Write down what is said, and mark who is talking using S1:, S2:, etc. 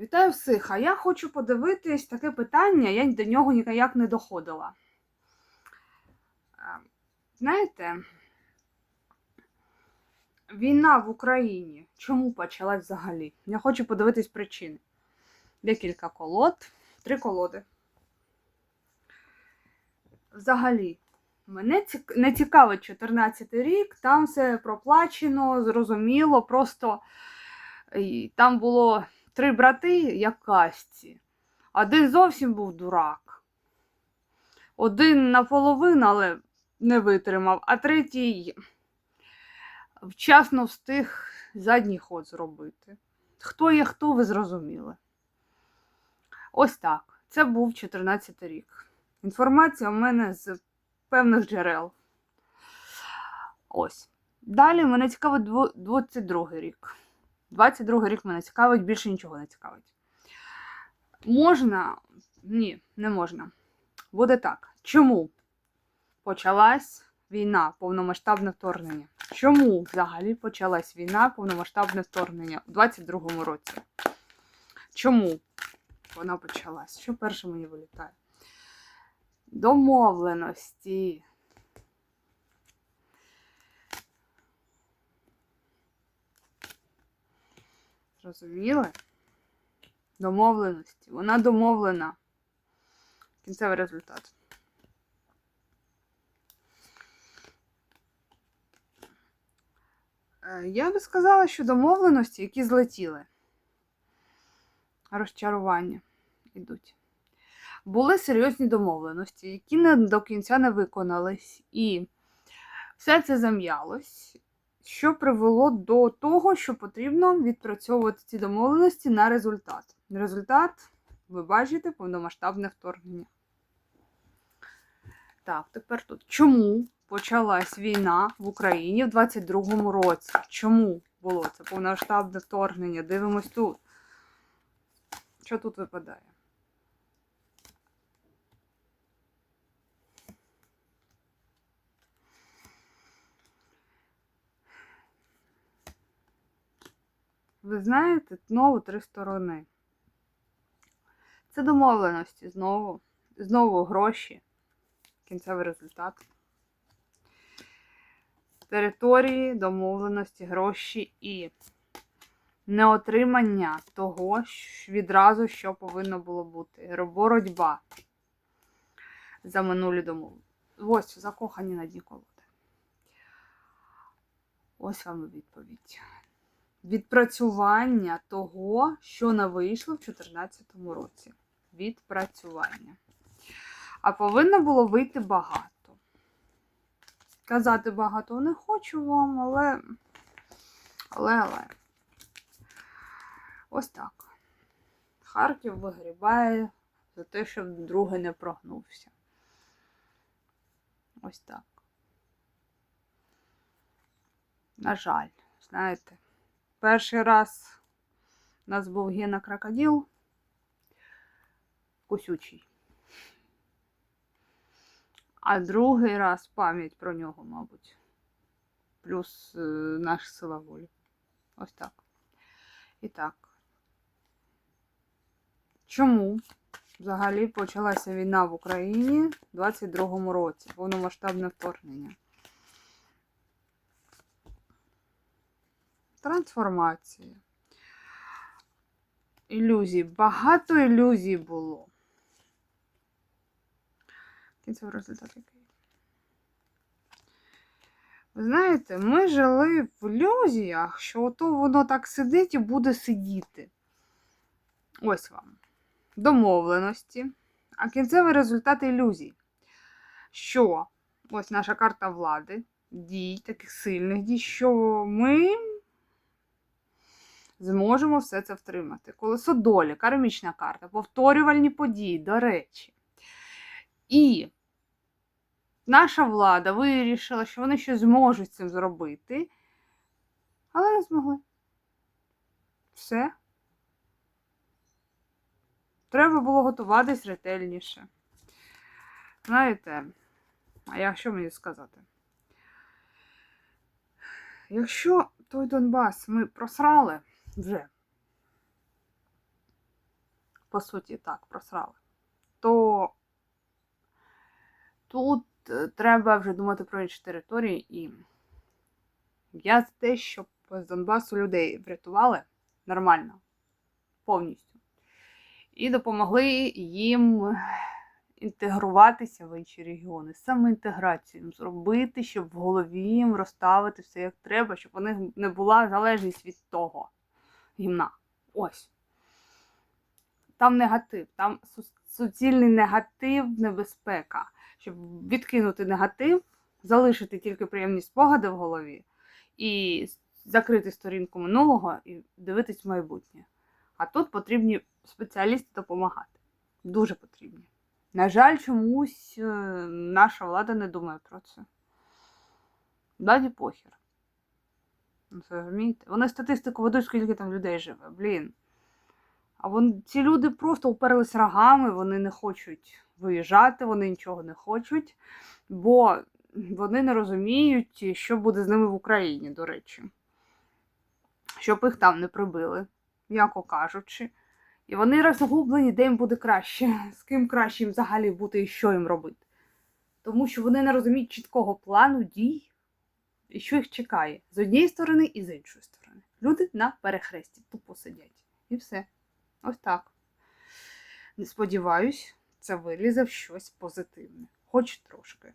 S1: Вітаю всіх! А я хочу подивитись таке питання, я до нього ніяк не доходила. Е, Знаєте, війна в Україні чому почалась взагалі? Я хочу подивитись причини. Декілька колод, три колоди. Взагалі, мене не цікавить 14 рік, там все проплачено, зрозуміло, просто там було три брати, як касті. Один зовсім був дурак. Один наполовину, але не витримав, а третій вчасно встиг задній ход зробити. Хто є хто, ви зрозуміли. Ось так. Це був 14 рік. Інформація у мене з певних джерел. Ось. Далі мене цікавить 22 рік. 22 рік мене цікавить, більше нічого не цікавить. Можна? Ні, не можна. Буде так. Чому почалась війна, повномасштабне вторгнення? Чому взагалі почалась війна, повномасштабне вторгнення у 22-му році? Чому вона почалась? Що перше мені вилітає? Домовленості. Зрозуміли? Домовленості. Вона домовлена. Кінцевий результат. Е, Я би сказала, що домовленості, які злетіли. Розчарування йдуть. Були серйозні домовленості, які не до кінця не виконались. І все це зам'ялось що привело до того, що потрібно відпрацьовувати ці домовленості на результат. Результат, ви бачите, повномасштабне вторгнення. Так, тепер тут. Чому почалась війна в Україні в 22-му році? Чому було це повномасштабне вторгнення? Дивимось тут. Що тут випадає? Ви знаєте, знову три сторони. Це домовленості знову. Знову гроші. Кінцевий результат. Території, домовленості, гроші і неотримання того відразу, що повинно було бути. Боротьба за минулі домовленості. Ось закохані на дні колоди. Ось вам відповідь відпрацювання того, що не вийшло в 2014 році. Відпрацювання. А повинно було вийти багато. Казати багато не хочу вам, але. Але, але. Ось так. Харків вигрібає за те, щоб другий не прогнувся. Ось так. На жаль, знаєте. Перший раз у нас був Гена крокодил кусючий. А другий раз пам'ять про нього, мабуть. Плюс е, наша сила волі. Ось так. І так. Чому взагалі почалася війна в Україні в 22-му році? Повномасштабне вторгнення? Трансформація. Ілюзій. Багато ілюзій було. Кінцевий результат який? Ви знаєте, ми жили в ілюзіях, що ото воно так сидить і буде сидіти. Ось вам. Домовленості. А кінцевий результат ілюзій. Що ось наша карта влади, дій, таких сильних дій, що ми зможемо все це втримати. Колесо долі, кармічна карта, повторювальні події, до речі. І наша влада вирішила, що вони щось зможуть цим зробити, але не змогли. Все. Треба було готуватись ретельніше. Знаєте, а я що мені сказати? Якщо той Донбас ми просрали, вже. по суті, так, просрали, то тут е, треба вже думати про інші території. І я за те, щоб з Донбасу людей врятували нормально, повністю. І допомогли їм інтегруватися в інші регіони, саме інтеграцію зробити, щоб в голові їм розставити все як треба, щоб у них не була залежність від того гімна. Ось. Там негатив, там су- суцільний негатив, небезпека. Щоб відкинути негатив, залишити тільки приємні спогади в голові і закрити сторінку минулого і дивитись в майбутнє. А тут потрібні спеціалісти допомагати. Дуже потрібні. На жаль, чомусь е, наша влада не думає про це. Владі похер. Ну, розумієте? Вони статистику ведуть, скільки там людей живе. Блін. А вон, ці люди просто уперлись рогами, вони не хочуть виїжджати, вони нічого не хочуть, бо вони не розуміють, що буде з ними в Україні, до речі. Щоб їх там не прибили, м'яко кажучи. І вони розгублені, де їм буде краще, з ким краще їм взагалі бути і що їм робити. Тому що вони не розуміють чіткого плану дій, і що їх чекає з однієї сторони і з іншої сторони. Люди на перехресті тупо сидять. І все. Ось так. Не сподіваюсь, це вилізе в щось позитивне, хоч трошки.